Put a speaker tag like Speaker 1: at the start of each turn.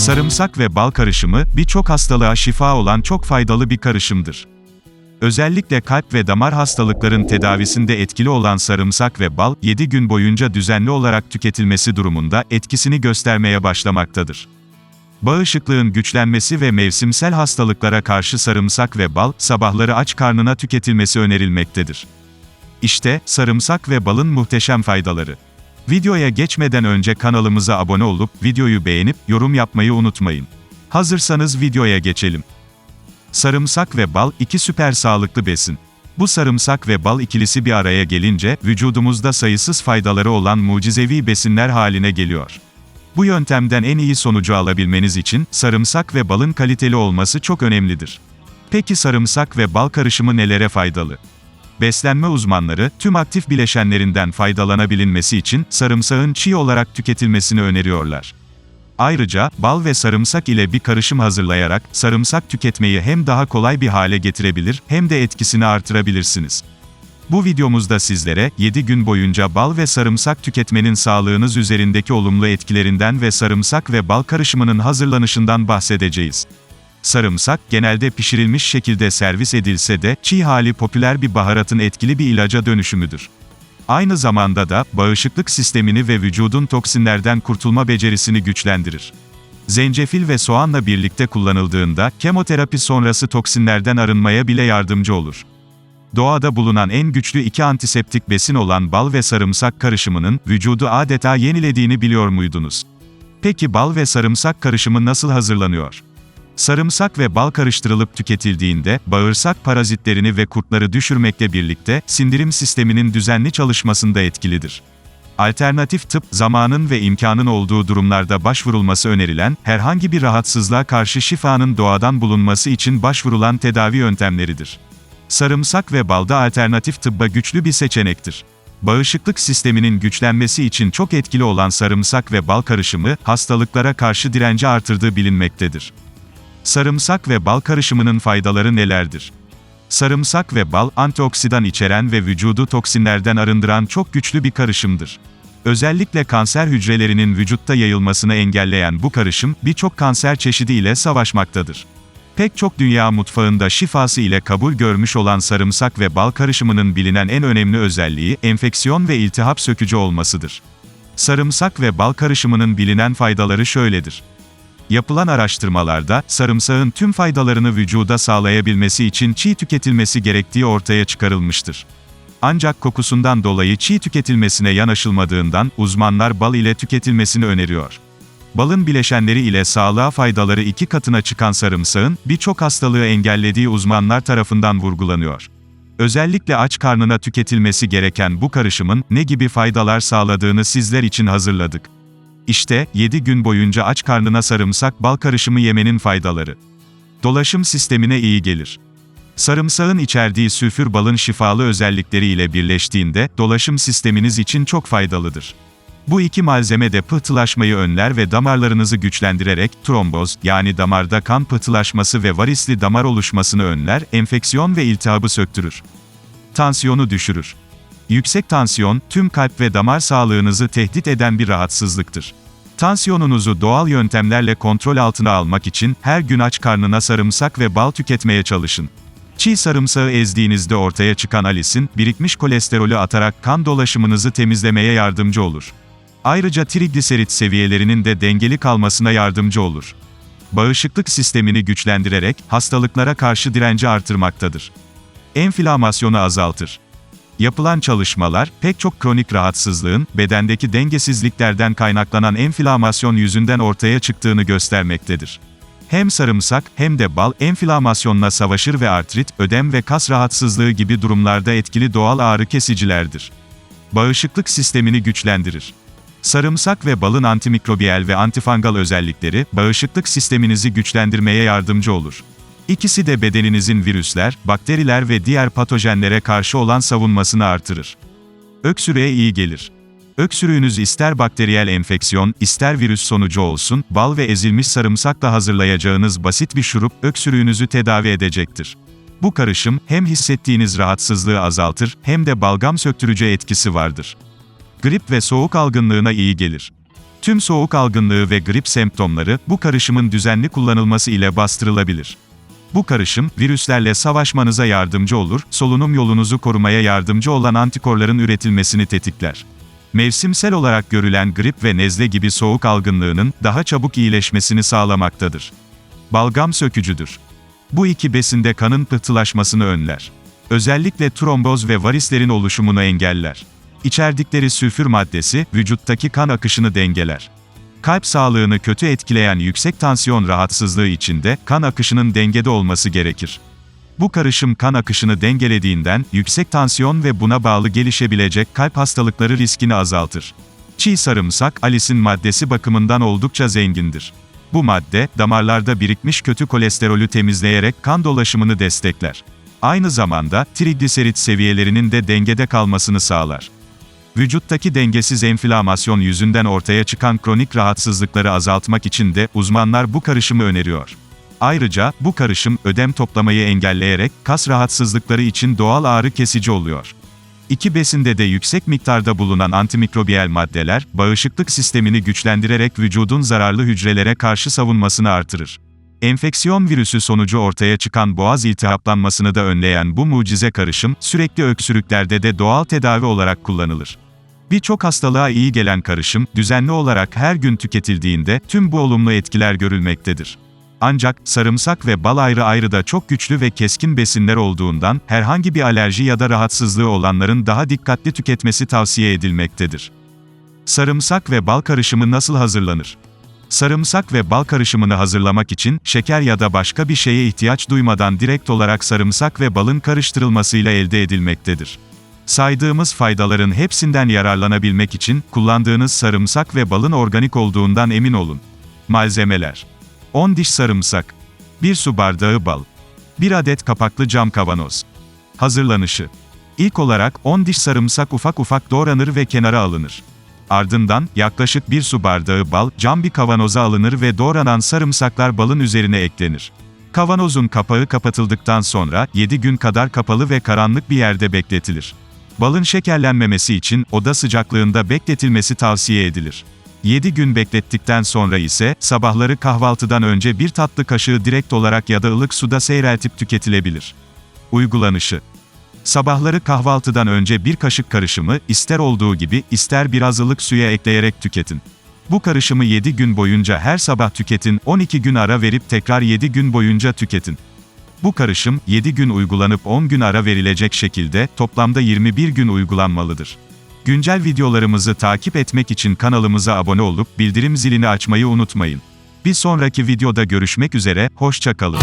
Speaker 1: Sarımsak ve bal karışımı, birçok hastalığa şifa olan çok faydalı bir karışımdır. Özellikle kalp ve damar hastalıkların tedavisinde etkili olan sarımsak ve bal, 7 gün boyunca düzenli olarak tüketilmesi durumunda etkisini göstermeye başlamaktadır. Bağışıklığın güçlenmesi ve mevsimsel hastalıklara karşı sarımsak ve bal, sabahları aç karnına tüketilmesi önerilmektedir. İşte, sarımsak ve balın muhteşem faydaları. Videoya geçmeden önce kanalımıza abone olup, videoyu beğenip, yorum yapmayı unutmayın. Hazırsanız videoya geçelim. Sarımsak ve bal, iki süper sağlıklı besin. Bu sarımsak ve bal ikilisi bir araya gelince, vücudumuzda sayısız faydaları olan mucizevi besinler haline geliyor. Bu yöntemden en iyi sonucu alabilmeniz için, sarımsak ve balın kaliteli olması çok önemlidir. Peki sarımsak ve bal karışımı nelere faydalı? Beslenme uzmanları, tüm aktif bileşenlerinden faydalanabilinmesi için, sarımsağın çiğ olarak tüketilmesini öneriyorlar. Ayrıca, bal ve sarımsak ile bir karışım hazırlayarak, sarımsak tüketmeyi hem daha kolay bir hale getirebilir, hem de etkisini artırabilirsiniz. Bu videomuzda sizlere, 7 gün boyunca bal ve sarımsak tüketmenin sağlığınız üzerindeki olumlu etkilerinden ve sarımsak ve bal karışımının hazırlanışından bahsedeceğiz. Sarımsak, genelde pişirilmiş şekilde servis edilse de, çiğ hali popüler bir baharatın etkili bir ilaca dönüşümüdür. Aynı zamanda da, bağışıklık sistemini ve vücudun toksinlerden kurtulma becerisini güçlendirir. Zencefil ve soğanla birlikte kullanıldığında, kemoterapi sonrası toksinlerden arınmaya bile yardımcı olur. Doğada bulunan en güçlü iki antiseptik besin olan bal ve sarımsak karışımının, vücudu adeta yenilediğini biliyor muydunuz? Peki bal ve sarımsak karışımı nasıl hazırlanıyor? Sarımsak ve bal karıştırılıp tüketildiğinde, bağırsak parazitlerini ve kurtları düşürmekle birlikte, sindirim sisteminin düzenli çalışmasında etkilidir. Alternatif tıp, zamanın ve imkanın olduğu durumlarda başvurulması önerilen, herhangi bir rahatsızlığa karşı şifanın doğadan bulunması için başvurulan tedavi yöntemleridir. Sarımsak ve balda alternatif tıbba güçlü bir seçenektir. Bağışıklık sisteminin güçlenmesi için çok etkili olan sarımsak ve bal karışımı, hastalıklara karşı direnci artırdığı bilinmektedir. Sarımsak ve bal karışımının faydaları nelerdir? Sarımsak ve bal, antioksidan içeren ve vücudu toksinlerden arındıran çok güçlü bir karışımdır. Özellikle kanser hücrelerinin vücutta yayılmasını engelleyen bu karışım, birçok kanser çeşidi ile savaşmaktadır. Pek çok dünya mutfağında şifası ile kabul görmüş olan sarımsak ve bal karışımının bilinen en önemli özelliği, enfeksiyon ve iltihap sökücü olmasıdır. Sarımsak ve bal karışımının bilinen faydaları şöyledir. Yapılan araştırmalarda, sarımsağın tüm faydalarını vücuda sağlayabilmesi için çiğ tüketilmesi gerektiği ortaya çıkarılmıştır. Ancak kokusundan dolayı çiğ tüketilmesine yanaşılmadığından, uzmanlar bal ile tüketilmesini öneriyor. Balın bileşenleri ile sağlığa faydaları iki katına çıkan sarımsağın, birçok hastalığı engellediği uzmanlar tarafından vurgulanıyor. Özellikle aç karnına tüketilmesi gereken bu karışımın, ne gibi faydalar sağladığını sizler için hazırladık. İşte, 7 gün boyunca aç karnına sarımsak bal karışımı yemenin faydaları. Dolaşım sistemine iyi gelir. Sarımsağın içerdiği sülfür balın şifalı özellikleriyle birleştiğinde, dolaşım sisteminiz için çok faydalıdır. Bu iki malzeme de pıhtılaşmayı önler ve damarlarınızı güçlendirerek, tromboz, yani damarda kan pıhtılaşması ve varisli damar oluşmasını önler, enfeksiyon ve iltihabı söktürür. Tansiyonu düşürür. Yüksek tansiyon, tüm kalp ve damar sağlığınızı tehdit eden bir rahatsızlıktır. Tansiyonunuzu doğal yöntemlerle kontrol altına almak için, her gün aç karnına sarımsak ve bal tüketmeye çalışın. Çiğ sarımsağı ezdiğinizde ortaya çıkan alisin, birikmiş kolesterolü atarak kan dolaşımınızı temizlemeye yardımcı olur. Ayrıca trigliserit seviyelerinin de dengeli kalmasına yardımcı olur. Bağışıklık sistemini güçlendirerek, hastalıklara karşı direnci artırmaktadır. Enflamasyonu azaltır. Yapılan çalışmalar, pek çok kronik rahatsızlığın, bedendeki dengesizliklerden kaynaklanan enflamasyon yüzünden ortaya çıktığını göstermektedir. Hem sarımsak, hem de bal, enflamasyonla savaşır ve artrit, ödem ve kas rahatsızlığı gibi durumlarda etkili doğal ağrı kesicilerdir. Bağışıklık sistemini güçlendirir. Sarımsak ve balın antimikrobiyel ve antifangal özellikleri, bağışıklık sisteminizi güçlendirmeye yardımcı olur. İkisi de bedeninizin virüsler, bakteriler ve diğer patojenlere karşı olan savunmasını artırır. Öksürüğe iyi gelir. Öksürüğünüz ister bakteriyel enfeksiyon, ister virüs sonucu olsun, bal ve ezilmiş sarımsakla hazırlayacağınız basit bir şurup, öksürüğünüzü tedavi edecektir. Bu karışım, hem hissettiğiniz rahatsızlığı azaltır, hem de balgam söktürücü etkisi vardır. Grip ve soğuk algınlığına iyi gelir. Tüm soğuk algınlığı ve grip semptomları bu karışımın düzenli kullanılması ile bastırılabilir. Bu karışım, virüslerle savaşmanıza yardımcı olur, solunum yolunuzu korumaya yardımcı olan antikorların üretilmesini tetikler. Mevsimsel olarak görülen grip ve nezle gibi soğuk algınlığının daha çabuk iyileşmesini sağlamaktadır. Balgam sökücüdür. Bu iki besinde kanın pıhtılaşmasını önler. Özellikle tromboz ve varislerin oluşumunu engeller. İçerdikleri sülfür maddesi, vücuttaki kan akışını dengeler. Kalp sağlığını kötü etkileyen yüksek tansiyon rahatsızlığı içinde kan akışının dengede olması gerekir. Bu karışım kan akışını dengelediğinden yüksek tansiyon ve buna bağlı gelişebilecek kalp hastalıkları riskini azaltır. Çiğ sarımsak, alisin maddesi bakımından oldukça zengindir. Bu madde, damarlarda birikmiş kötü kolesterolü temizleyerek kan dolaşımını destekler. Aynı zamanda, trigliserit seviyelerinin de dengede kalmasını sağlar. Vücuttaki dengesiz enflamasyon yüzünden ortaya çıkan kronik rahatsızlıkları azaltmak için de uzmanlar bu karışımı öneriyor. Ayrıca, bu karışım, ödem toplamayı engelleyerek, kas rahatsızlıkları için doğal ağrı kesici oluyor. İki besinde de yüksek miktarda bulunan antimikrobiyal maddeler, bağışıklık sistemini güçlendirerek vücudun zararlı hücrelere karşı savunmasını artırır. Enfeksiyon virüsü sonucu ortaya çıkan boğaz iltihaplanmasını da önleyen bu mucize karışım, sürekli öksürüklerde de doğal tedavi olarak kullanılır. Birçok hastalığa iyi gelen karışım, düzenli olarak her gün tüketildiğinde, tüm bu olumlu etkiler görülmektedir. Ancak, sarımsak ve bal ayrı ayrı da çok güçlü ve keskin besinler olduğundan, herhangi bir alerji ya da rahatsızlığı olanların daha dikkatli tüketmesi tavsiye edilmektedir. Sarımsak ve bal karışımı nasıl hazırlanır? Sarımsak ve bal karışımını hazırlamak için, şeker ya da başka bir şeye ihtiyaç duymadan direkt olarak sarımsak ve balın karıştırılmasıyla elde edilmektedir. Saydığımız faydaların hepsinden yararlanabilmek için, kullandığınız sarımsak ve balın organik olduğundan emin olun. Malzemeler 10 diş sarımsak 1 su bardağı bal 1 adet kapaklı cam kavanoz Hazırlanışı İlk olarak 10 diş sarımsak ufak ufak doğranır ve kenara alınır. Ardından, yaklaşık 1 su bardağı bal, cam bir kavanoza alınır ve doğranan sarımsaklar balın üzerine eklenir. Kavanozun kapağı kapatıldıktan sonra, 7 gün kadar kapalı ve karanlık bir yerde bekletilir. Balın şekerlenmemesi için, oda sıcaklığında bekletilmesi tavsiye edilir. 7 gün beklettikten sonra ise, sabahları kahvaltıdan önce bir tatlı kaşığı direkt olarak ya da ılık suda seyreltip tüketilebilir. Uygulanışı Sabahları kahvaltıdan önce bir kaşık karışımı, ister olduğu gibi, ister biraz ılık suya ekleyerek tüketin. Bu karışımı 7 gün boyunca her sabah tüketin, 12 gün ara verip tekrar 7 gün boyunca tüketin. Bu karışım, 7 gün uygulanıp 10 gün ara verilecek şekilde, toplamda 21 gün uygulanmalıdır. Güncel videolarımızı takip etmek için kanalımıza abone olup, bildirim zilini açmayı unutmayın. Bir sonraki videoda görüşmek üzere, hoşça kalın.